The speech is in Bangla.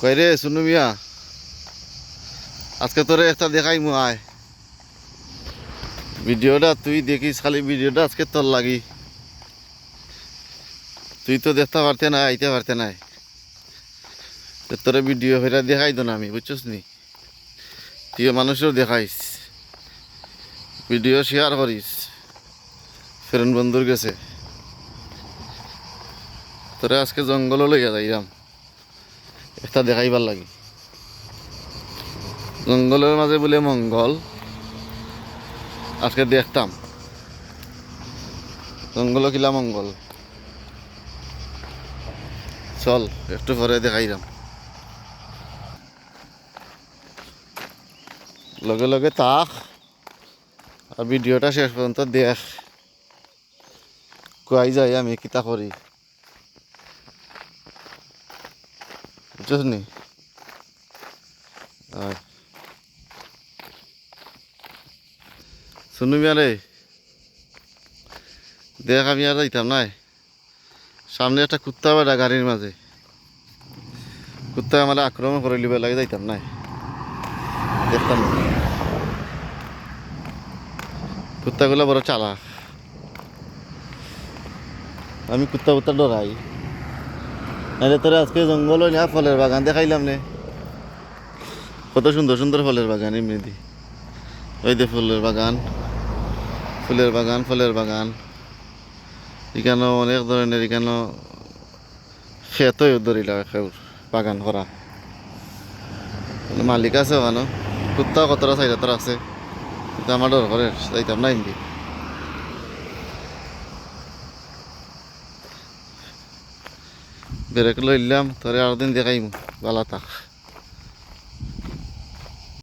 কই রে শুনু মিয়া? আজকে তোরে একটা দেখাই মু, আয়। ভিডিওটা তুই দেখিস, খালি ভিডিওটা আজকে তোর লাগি। তুই তো দেখতে পারতে না আইতে পারতে নাই। তোরে ভিডিও হইরা দেখাই তো না আমি, বুঝছিস নি? তুইও মানুষের দেখাইস। ভিডিও শেয়ার করিস। ফ্রেন্ড বন্ধুর গেছে তোরে আজকে জঙ্গল লইয়া যাইরাম। একটা দেখাইবার লাগি। জঙ্গলের মাঝে বলে মঙ্গল, আজকে দেখতাম। জঙ্গল কিলা মঙ্গল। চল, একটু পরে দেখাইলাম লগে লগে তাক, আর ভিডিওটা শেষ পর্যন্ত দেখ। কুয়াই যাই আমি, কিতা করি? বুঝছিস নি আরে দেখ আমি আর যাইতাম নাই। সামনে একটা কুত্তা বেড়া গাড়ির মাঝে। কুত্তা আমার আক্রমণ করে লিবে লাগে যাইতাম নাই। দেখতাম কুত্তাগুলো বড় চালা আমি কুত্তা কুত্তা ডরাই। নাহলে তোরা আজকে জঙ্গল না ফলের বাগান দেখাইলাম নে। কত সুন্দর সুন্দর ফলের বাগান এমনি ওই যে ফুলের বাগান ফুলের বাগান, ফলের বাগান। এখানেও অনেক ধরনের এখানেও খেতই ধরিলা বাগান করা। মালিক আছে ওখানে কুত্তা কতটা চাইটা তোর আছে। আমার ডর করে যাইতাম না হিন্দি ব্রেক লইলাম তোরে আর দিন দেখাইম বালা থাক